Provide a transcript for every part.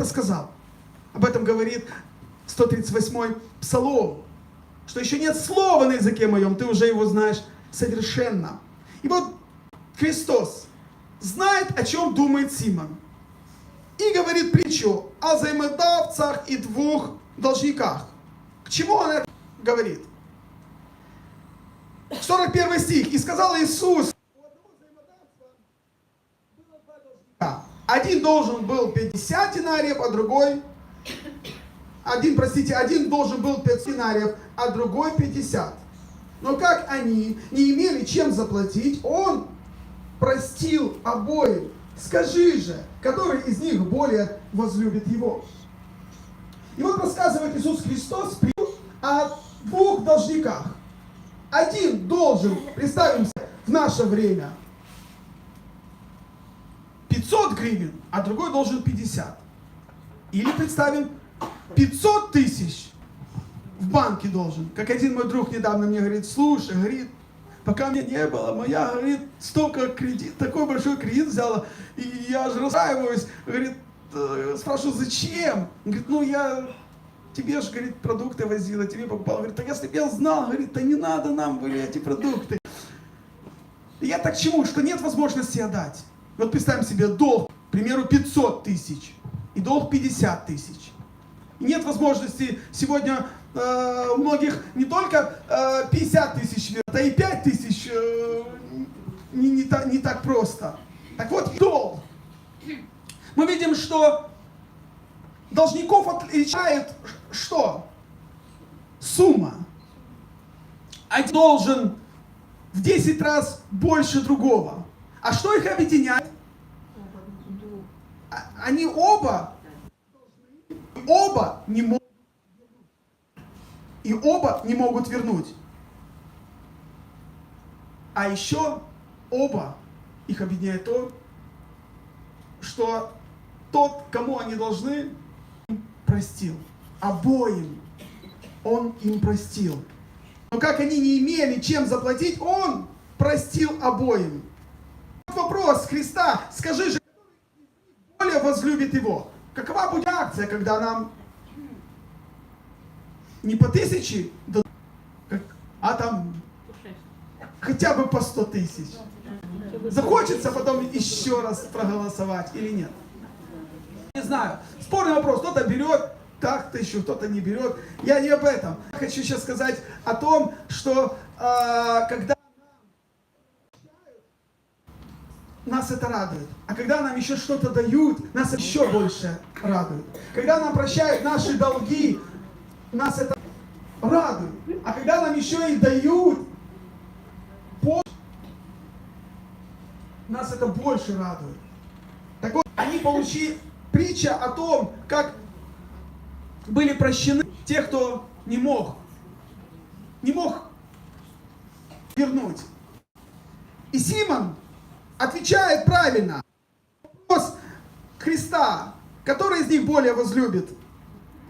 это сказал. Об этом говорит 138-й Псалом. Что еще нет слова на языке моем, ты уже его знаешь совершенно. И вот Христос знает, о чем думает Симон. И говорит притчу о взаимодавцах и двух должниках. К чему он это говорит? 41 стих. И сказал Иисус, один должен был 50 динариев, а другой, один, простите, один должен был 5 динариев, а другой 50. Но как они не имели чем заплатить, он простил обоим. Скажи же, который из них более возлюбит его. И вот рассказывает Иисус Христос о двух должниках. Один должен, представимся, в наше время 500 гривен, а другой должен 50. Или представим 500 тысяч в банке должен. Как один мой друг недавно мне говорит, слушай, говорит, пока мне не было, моя, говорит, столько кредит, такой большой кредит взяла, и я же расстраиваюсь, говорит, «Э, спрашиваю, зачем? Он говорит, ну я тебе же, говорит, продукты возила, тебе покупал. Говорит, так если бы я знал, говорит, да не надо нам были эти продукты. И я так чему, что нет возможности отдать. Вот представим себе долг, к примеру, 500 тысяч и долг 50 тысяч. И нет возможности сегодня э, у многих не только э, 50 тысяч а и 5 тысяч э, не, не, та, не так просто. Так вот, долг. Мы видим, что должников отличает что? Сумма. Один должен в 10 раз больше другого. А что их объединяет? А- Они оба, оба не могут и оба не могут вернуть. А еще оба их объединяет то, что тот, кому они должны, простил. Обоим он им простил. Но как они не имели чем заплатить, он простил обоим. Вот Вопрос Христа, скажи же, более возлюбит его. Какова будет акция, когда нам не по тысяче, а там хотя бы по сто тысяч. Захочется потом еще раз проголосовать или нет? Не знаю. Спорный вопрос. Кто-то берет так тысячу, кто-то не берет. Я не об этом. Хочу сейчас сказать о том, что а, когда нас это радует. А когда нам еще что-то дают, нас еще больше радует. Когда нам прощают наши долги, нас это радует. А когда нам еще и дают, нас это больше радует. Так вот, они получили притча о том, как были прощены те, кто не мог, не мог вернуть. И Симон отвечает правильно. Вопрос Христа, который из них более возлюбит.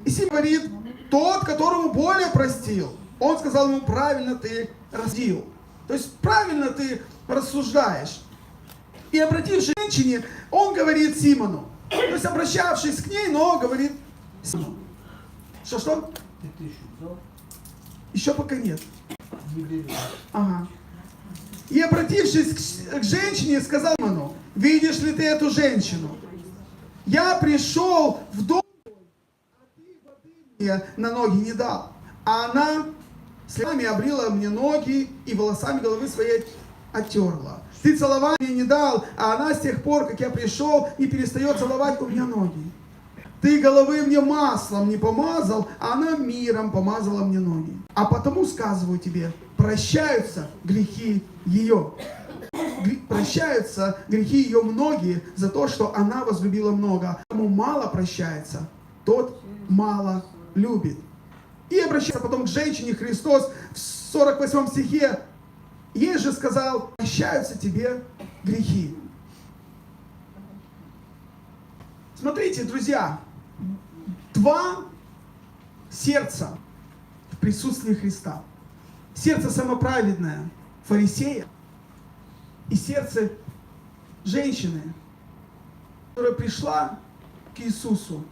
И Симон говорит, тот, которому более простил. Он сказал ему, правильно ты раздел. То есть правильно ты рассуждаешь. И обратившись к женщине, он говорит Симону. То есть обращавшись к ней, но говорит Симону. Что-что? Еще пока нет. Ага. И обратившись к, женщине, сказал Симону, видишь ли ты эту женщину? Я пришел в дом, а ты воды мне на ноги не дал. А она слезами обрила мне ноги и волосами головы своей оттерла. Ты целования не дал, а она с тех пор, как я пришел, не перестает целовать у меня ноги. Ты головы мне маслом не помазал, а она миром помазала мне ноги. А потому сказываю тебе, прощаются грехи ее. Прощаются грехи ее многие за то, что она возлюбила много. Кому мало прощается, тот мало любит. И обращается потом к женщине Христос в 48 стихе. Ей же сказал, прощаются тебе грехи. Смотрите, друзья, два сердца в присутствии Христа. Сердце самоправедное фарисея и сердце женщины, которая пришла к Иисусу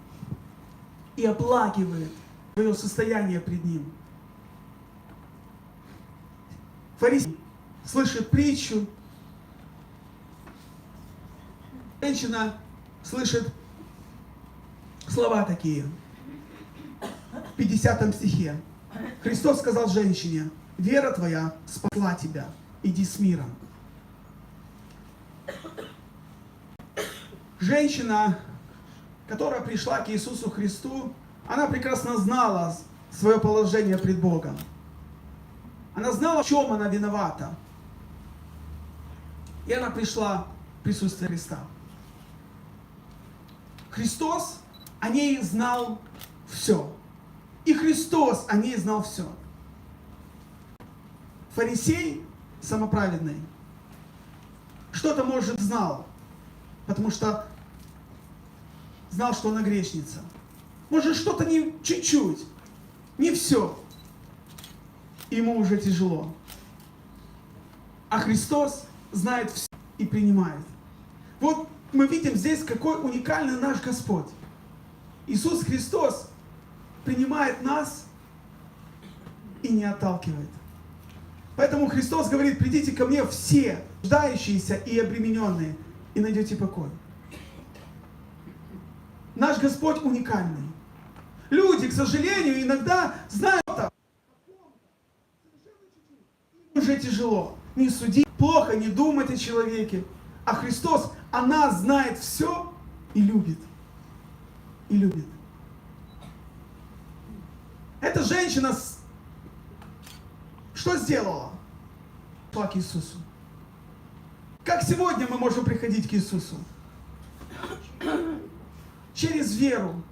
и оплакивает свое состояние пред ним. Фарисей слышит притчу, женщина слышит слова такие. В 50 стихе. Христос сказал женщине, вера твоя спасла тебя, иди с миром. Женщина, которая пришла к Иисусу Христу, она прекрасно знала свое положение пред Богом. Она знала, в чем она виновата. И она пришла в присутствие Христа. Христос о ней знал все. И Христос о ней знал все. Фарисей самоправедный что-то, может, знал, потому что знал, что она грешница. Может, что-то не чуть-чуть, не все. Ему уже тяжело. А Христос знает все и принимает. Вот мы видим здесь, какой уникальный наш Господь. Иисус Христос принимает нас и не отталкивает. Поэтому Христос говорит, придите ко мне все, ждающиеся и обремененные, и найдете покой. Наш Господь уникальный. Люди, к сожалению, иногда знают это. Уже тяжело. Не судить, плохо не думать о человеке. А Христос о нас знает все и любит. И любит. Эта женщина с- что сделала? Шла к Иисусу. Как сегодня мы можем приходить к Иисусу? Через веру.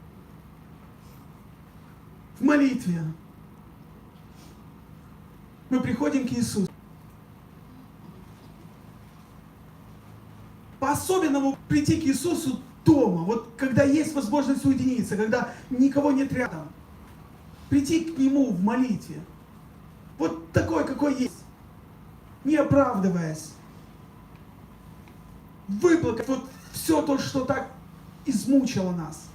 В молитве. Мы приходим к Иисусу. По-особенному прийти к Иисусу дома, вот когда есть возможность уединиться, когда никого нет рядом. Прийти к Нему в молитве. Вот такой, какой есть. Не оправдываясь. Выплакать вот все то, что так измучило нас.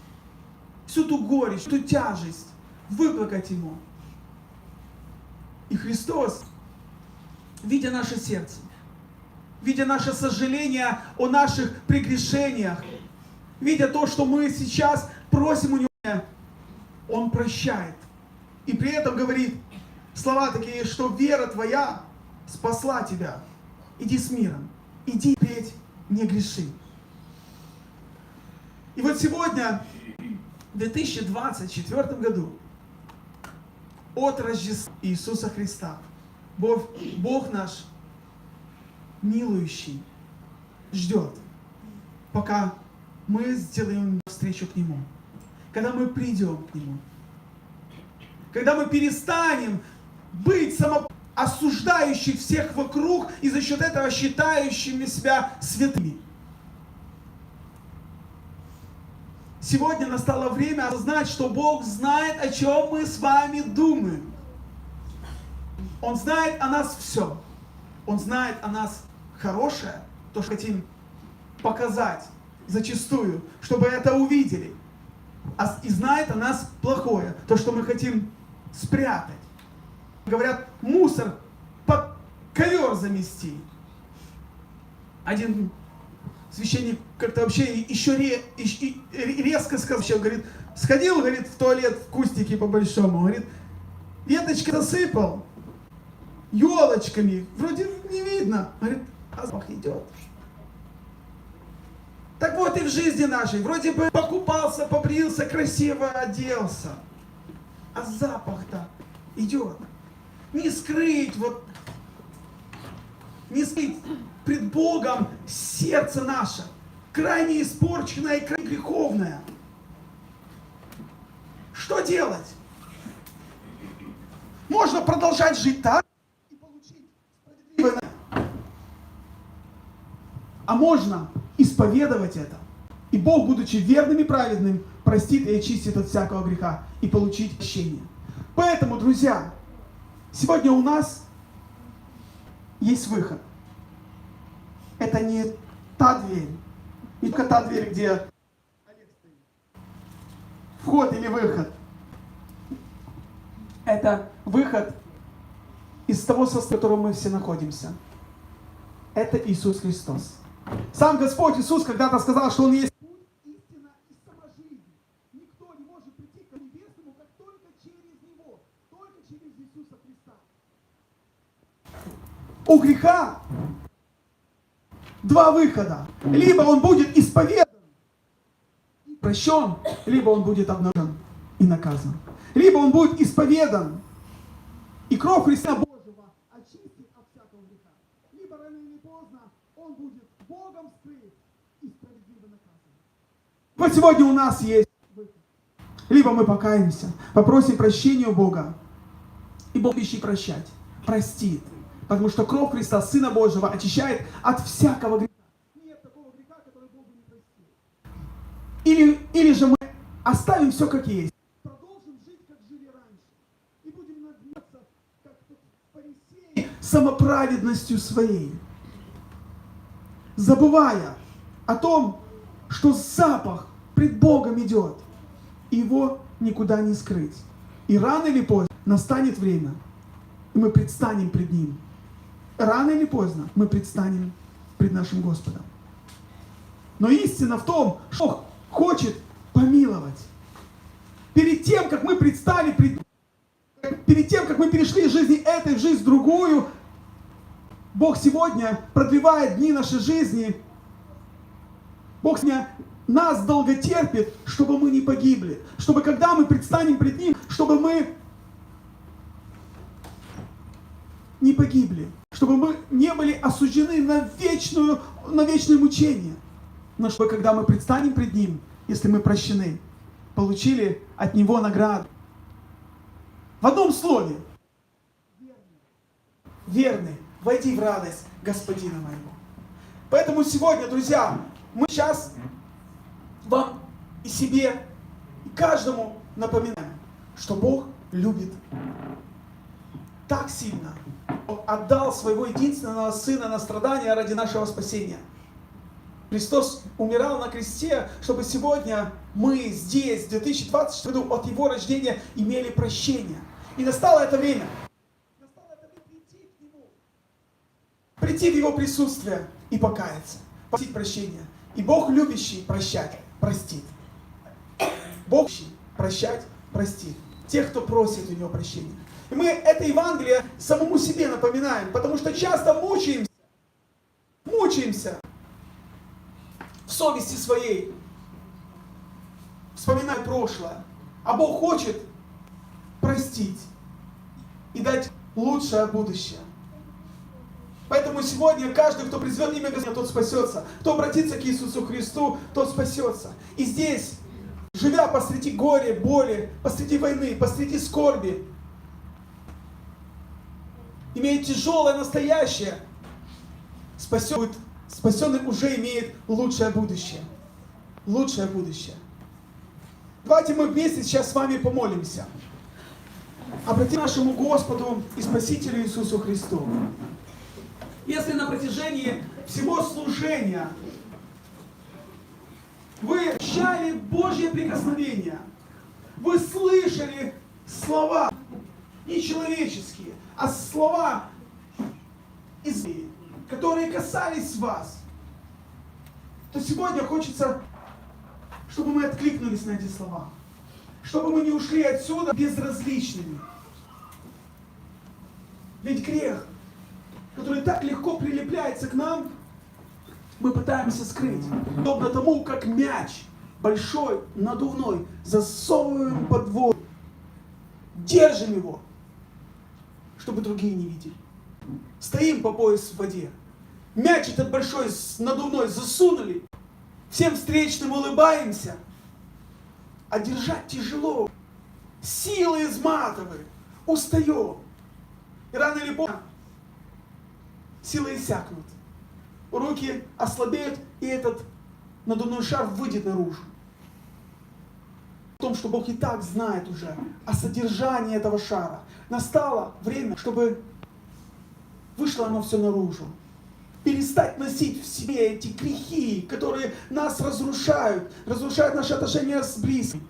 Всю ту горечь, ту тяжесть. Выплакать Ему. И Христос, видя наше сердце, видя наше сожаление о наших прегрешениях, видя то, что мы сейчас просим у Него, Он прощает. И при этом говорит слова такие, что вера твоя спасла тебя. Иди с миром. Иди петь, не греши. И вот сегодня, в 2024 году, от Рождества Иисуса Христа, Бог, Бог наш, милующий, ждет, пока мы сделаем встречу к Нему. Когда мы придем к Нему. Когда мы перестанем быть самоосуждающих всех вокруг и за счет этого считающими себя святыми. Сегодня настало время осознать, что Бог знает, о чем мы с вами думаем. Он знает о нас все. Он знает о нас хорошее, то, что хотим показать зачастую, чтобы это увидели. А И знает о нас плохое, то, что мы хотим спрятать. Говорят, мусор под ковер замести. Один священник как-то вообще еще резко сказал, еще говорит, сходил, говорит, в туалет в кустике по-большому, говорит, веточки засыпал, елочками, вроде не видно, говорит, а запах идет. Так вот и в жизни нашей, вроде бы покупался, побрился, красиво оделся, а запах-то идет. Не скрыть, вот, не скрыть пред Богом сердце наше, крайне испорченное и крайне греховное. Что делать? Можно продолжать жить так и получить справедливое. А можно исповедовать это. И Бог, будучи верным и праведным, простит и очистит от всякого греха и получить прощение. Поэтому, друзья, сегодня у нас есть выход. Это не та дверь, не только та дверь, где вход или выход? Это выход из того состояния, в котором мы все находимся. Это Иисус Христос. Сам Господь Иисус когда-то сказал, что Он есть путь, истина и сама жизнь. Никто не может прийти к Небесному, как только через Него, только через Иисуса Христа. У греха два выхода. Либо он будет исповедан и прощен, либо он будет обнажен и наказан. Либо он будет исповедан, и кровь Христа Божьего очистит от всякого греха. Либо рано или поздно он будет Богом скрыт и справедливо наказан. Вот сегодня у нас есть. Либо мы покаемся, попросим прощения у Бога, и Бог ищет прощать, простит. Потому что кровь Христа, Сына Божьего, очищает от всякого греха. Нет такого греха, который Богу не простил. Или, или же мы оставим все как есть. Продолжим жить, самоправедностью своей. Забывая о том, что запах пред Богом идет. Его никуда не скрыть. И рано или поздно настанет время, и мы предстанем пред Ним. Рано или поздно мы предстанем пред нашим Господом. Но истина в том, что Бог хочет помиловать. Перед тем, как мы предстали пред перед тем, как мы перешли из жизни этой в жизнь другую, Бог сегодня продлевает дни нашей жизни. Бог сегодня нас долго терпит, чтобы мы не погибли. Чтобы когда мы предстанем пред Ним, чтобы мы не погибли. Чтобы мы не были осуждены на, вечную, на вечное мучение. Но чтобы когда мы предстанем пред Ним, если мы прощены, получили от Него награду. В одном слове. Верный. Войди в радость Господина моего. Поэтому сегодня, друзья, мы сейчас вам и себе, и каждому напоминаем, что Бог любит так сильно, Он отдал своего единственного Сына на страдания ради нашего спасения. Христос умирал на кресте, чтобы сегодня мы здесь, в 2024 году, от Его рождения имели прощение. И настало это время. Настало это время прийти к Нему. Прийти в Его присутствие и покаяться. Просить прощения. И Бог любящий прощать, простит. Бог прощать, простит. Тех, кто просит у Него прощения. И мы это Евангелие самому себе напоминаем, потому что часто мучаемся, мучаемся в совести своей, вспоминая прошлое. А Бог хочет простить и дать лучшее будущее. Поэтому сегодня каждый, кто призовет имя Господня, тот спасется. Кто обратится к Иисусу Христу, тот спасется. И здесь, живя посреди горя, боли, посреди войны, посреди скорби, имеет тяжелое настоящее, спасен, спасенный уже имеет лучшее будущее. Лучшее будущее. Давайте мы вместе сейчас с вами помолимся. Обратим нашему Господу и Спасителю Иисусу Христу. Если на протяжении всего служения вы ощущали Божье прикосновение, вы слышали слова не человеческие, а слова из которые касались вас, то сегодня хочется, чтобы мы откликнулись на эти слова. Чтобы мы не ушли отсюда безразличными. Ведь грех, который так легко прилепляется к нам, мы пытаемся скрыть. Подобно тому, как мяч большой, надувной, засовываем под воду. Держим его, чтобы другие не видели. Стоим по пояс в воде. Мяч этот большой, надувной засунули. Всем встречным улыбаемся. А держать тяжело. Силы изматывают. Устаем. И рано или поздно силы иссякнут, руки ослабеют, и этот надувной шар выйдет наружу. В том, что Бог и так знает уже о содержании этого шара. Настало время, чтобы вышло оно все наружу. Перестать носить в себе эти грехи, которые нас разрушают, разрушают наши отношения с близким.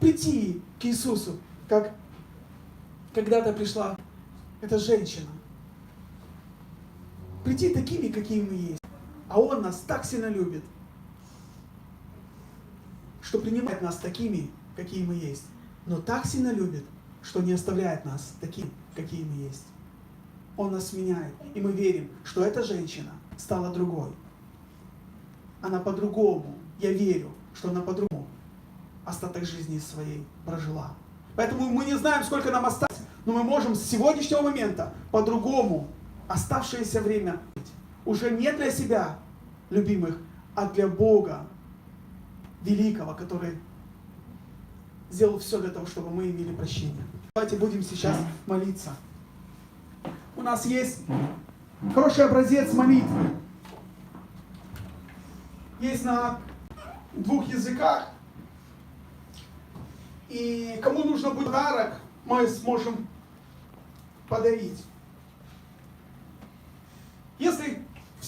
Прийти к Иисусу, как когда-то пришла эта женщина прийти такими, какие мы есть. А Он нас так сильно любит, что принимает нас такими, какие мы есть. Но так сильно любит, что не оставляет нас такими, какие мы есть. Он нас меняет, и мы верим, что эта женщина стала другой. Она по-другому, я верю, что она по-другому остаток жизни своей прожила. Поэтому мы не знаем, сколько нам осталось, но мы можем с сегодняшнего момента по-другому оставшееся время уже не для себя, любимых, а для Бога великого, который сделал все для того, чтобы мы имели прощение. Давайте будем сейчас молиться. У нас есть хороший образец молитвы. Есть на двух языках. И кому нужно будет подарок, мы сможем подарить.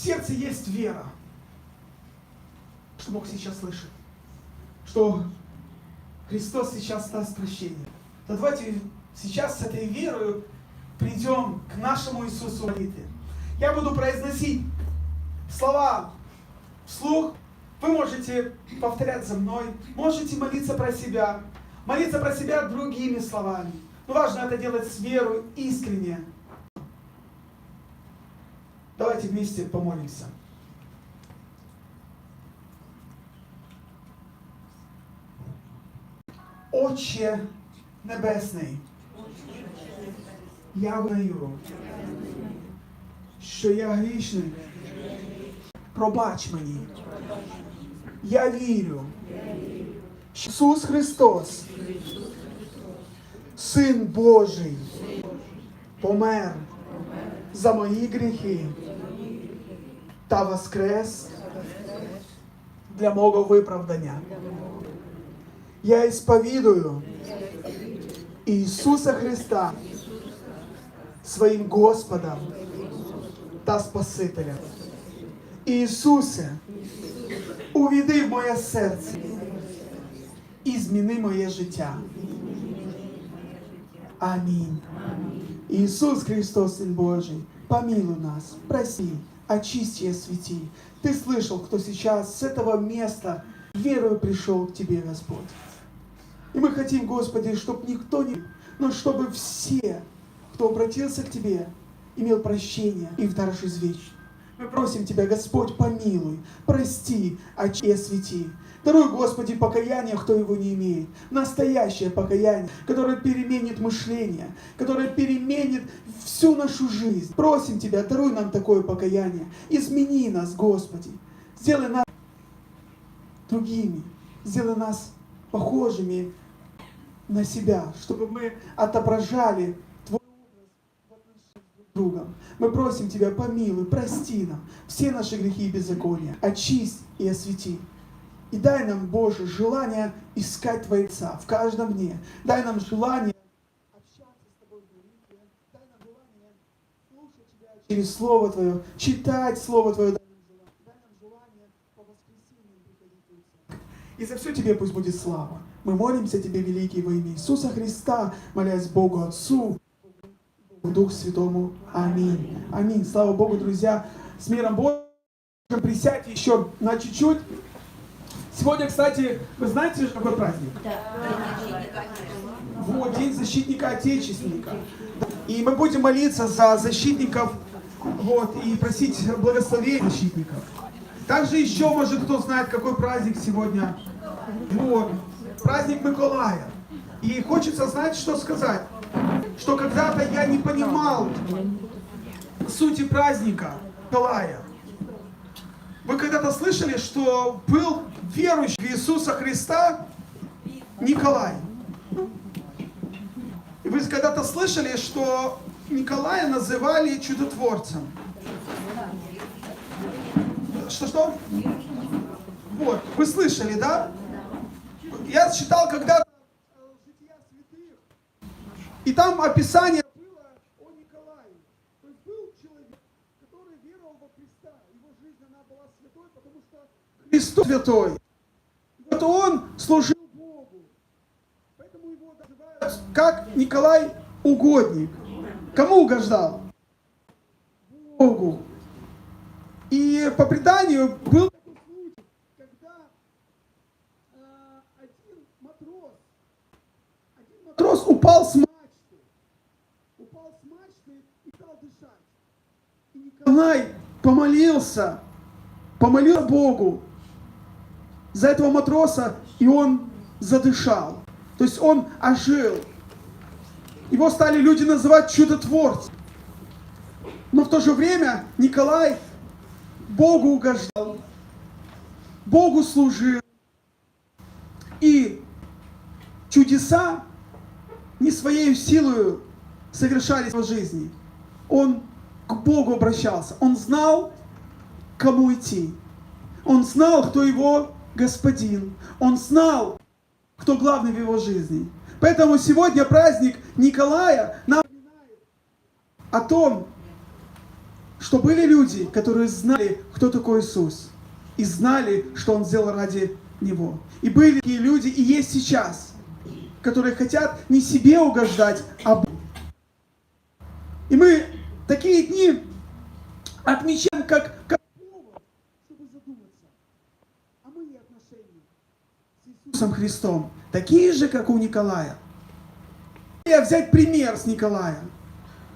сердце есть вера, что Бог сейчас слышит, что Христос сейчас даст прощение. То давайте сейчас с этой верою придем к нашему Иисусу молитве. Я буду произносить слова вслух. Вы можете повторять за мной, можете молиться про себя, молиться про себя другими словами. Но важно это делать с верой искренне, Давайте вместе помолимся. Отче Небесний, я визнаю, що я грішний. Пробач мені. Я вірю, що Ісус Христос, Син Божий, помер за мої гріхи та воскрес для мого виправдання. Я ісповідую Ісуса Христа своїм Господом та Спасителем. Ісусе, увійди в моє серце і зміни моє життя. Амінь. Ісус Христос, Син Божий, помилуй нас, прости. очисти и освети. Ты слышал, кто сейчас с этого места верою пришел к Тебе, Господь. И мы хотим, Господи, чтобы никто не... Но чтобы все, кто обратился к Тебе, имел прощение и в извечный. Мы просим Тебя, Господь, помилуй, прости, очи освети. Даруй, Господи, покаяние, кто его не имеет. Настоящее покаяние, которое переменит мышление, которое переменит всю нашу жизнь. Просим Тебя, даруй нам такое покаяние. Измени нас, Господи. Сделай нас другими. Сделай нас похожими на себя, чтобы мы отображали другом. Мы просим Тебя, помилуй, прости нам все наши грехи и беззакония, очисть и освети. И дай нам, Боже, желание искать Твои Отца в каждом дне. Дай нам желание через Слово Твое, читать Слово Твое. И за все Тебе пусть будет слава. Мы молимся Тебе, великий, во имя Иисуса Христа, молясь Богу Отцу в Духу Святому. Аминь. Аминь. Слава Богу, друзья. С миром Божьим. Присядьте еще на чуть-чуть. Сегодня, кстати, вы знаете, же какой праздник? Да. Вот, День защитника Отечественника. И мы будем молиться за защитников, вот, и просить благословения защитников. Также еще, может, кто знает, какой праздник сегодня. Вот, праздник Миколая. И хочется знать, что сказать что когда-то я не понимал сути праздника Калая. Вы когда-то слышали, что был верующий в Иисуса Христа Николай? И вы когда-то слышали, что Николая называли чудотворцем? Что-что? Вот, вы слышали, да? Я считал, когда-то и там описание было о Николае. То есть был человек, который веровал во Христа. Его жизнь, она была святой, потому что Христос святой. И вот он служил Богу. Поэтому его называют как Николай угодник. Кому угождал? Богу. И по преданию был такой когда э, один матрос, упал с моря. Николай помолился, помолил Богу за этого матроса, и он задышал. То есть он ожил. Его стали люди называть чудотворцем. Но в то же время Николай Богу угождал, Богу служил. И чудеса не своей силой совершались в его жизни. Он к Богу обращался. Он знал, кому идти. Он знал, кто его господин. Он знал, кто главный в его жизни. Поэтому сегодня праздник Николая нам о том, что были люди, которые знали, кто такой Иисус, и знали, что Он сделал ради Него. И были такие люди, и есть сейчас, которые хотят не себе угождать, а Богу. И мы такие дни отмечаем как, как повод, чтобы задуматься о мои отношения с Иисусом Христом. Такие же, как у Николая. Я взять пример с Николая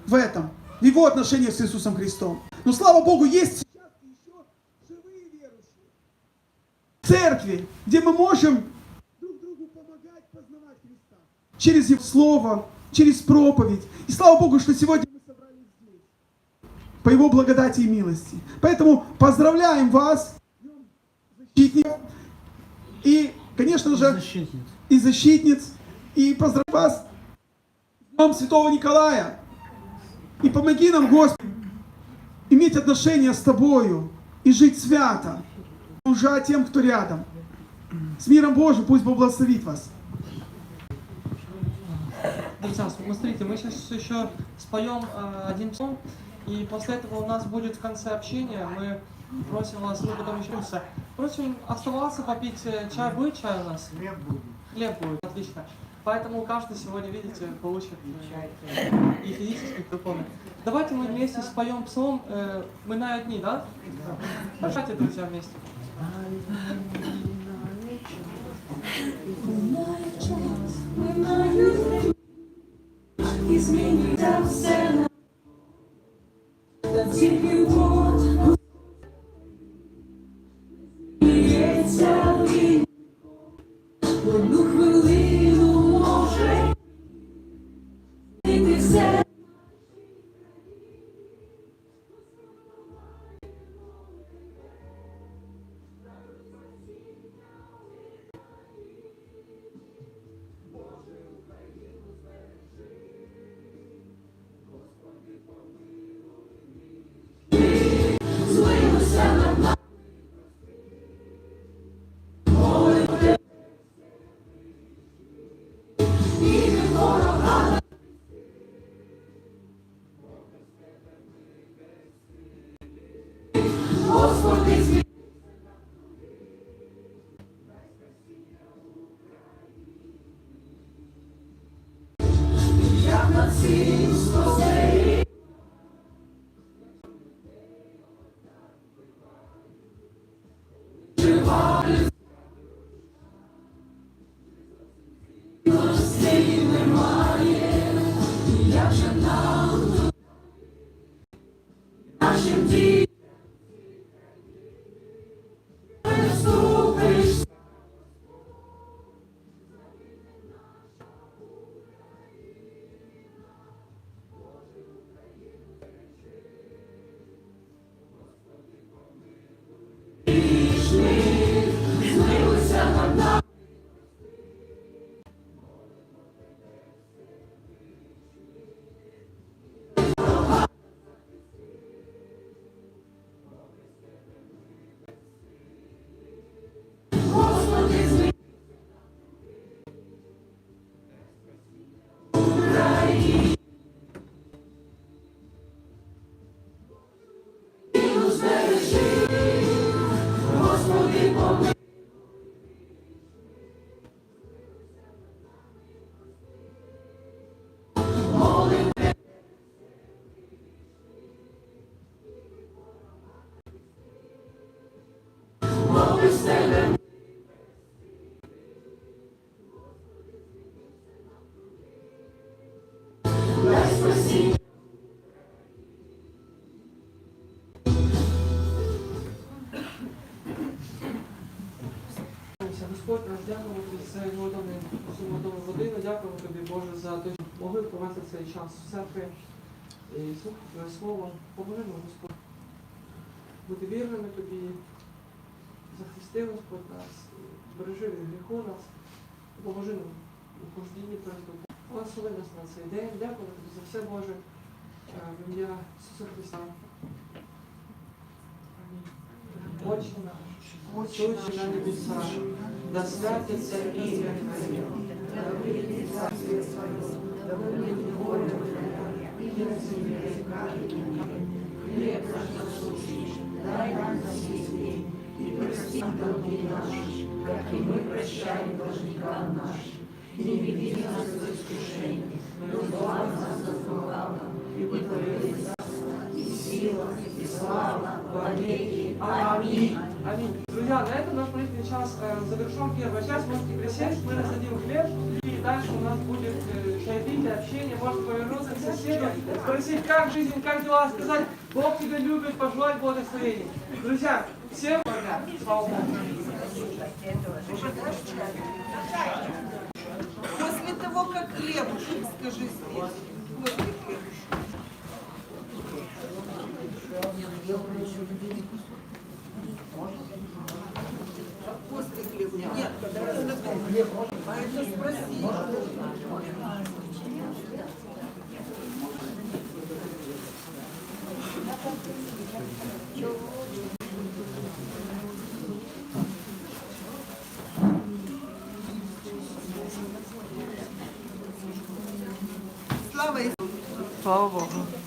в этом, в его отношениях с Иисусом Христом. Но слава Богу, есть сейчас еще живые верующие. Церкви, где мы можем друг другу помогать познавать Христа. Через Его Слово, через проповедь. И слава Богу, что сегодня. По Его благодати и милости. Поэтому поздравляем вас, Днем защитников. И, конечно же, Защитниц. и защитниц. И поздравляю вас Днем Святого Николая. И помоги нам, Господи, иметь отношения с Тобою и жить свято, служа тем, кто рядом. С миром Божьим пусть Бог благословит вас. Друзья, смотрите, мы сейчас еще споем э, один псалом, и после этого у нас будет в конце общения, мы просим вас, мы потом еще учимся. Просим оставаться, попить э, чай. Будет чай у нас? Хлеб будет. Хлеб будет, отлично. Поэтому каждый сегодня, видите, получит э, и физически, и духовно. Давайте мы вместе споем псалом, э, мы на одни, да? Давайте, друзья, вместе. Зміниться все на та За Володимир, всю молодому годину. Дякуємо тобі, Боже, за те, що могли провести цей час в церкві і слухати Твоє слово. Поможи нам, Господь. Бути вірними тобі, захисти, Господь, нас, збережи від гріху нас, поможи нам у хождінні Твоєму. Благослови нас на цей день. Дякую тобі за все, Боже, е, в ім'я Ісуса Христа. Амінь. Отче наш, Отче на небесах, да святится имя Твое, да придет царствие Твое, да будет воля Твоя, и на земле, и небе. Хлеб наш насущный, дай нам на сей и прости нам долги наши, как и мы прощаем должникам нашим. И не веди нас в искушение, но избавь нас от лукавого, ибо Твое царство, и сила, и слава во веки. Аминь. Аминь. Друзья, на этом наш молитвенный час э, завершен. Первая часть. Можете присесть, мы раздадим хлеб. И дальше у нас будет э, чаепитие, общение. Можете повернуться к соседу, спросить, как жизнь, как дела, сказать, Бог тебя любит, пожелать благословений. Друзья, всем пока. Слава Богу. После того, как хлебушек, скажи после хлебушек. После хлеба. Нет, того. А. Слава Богу.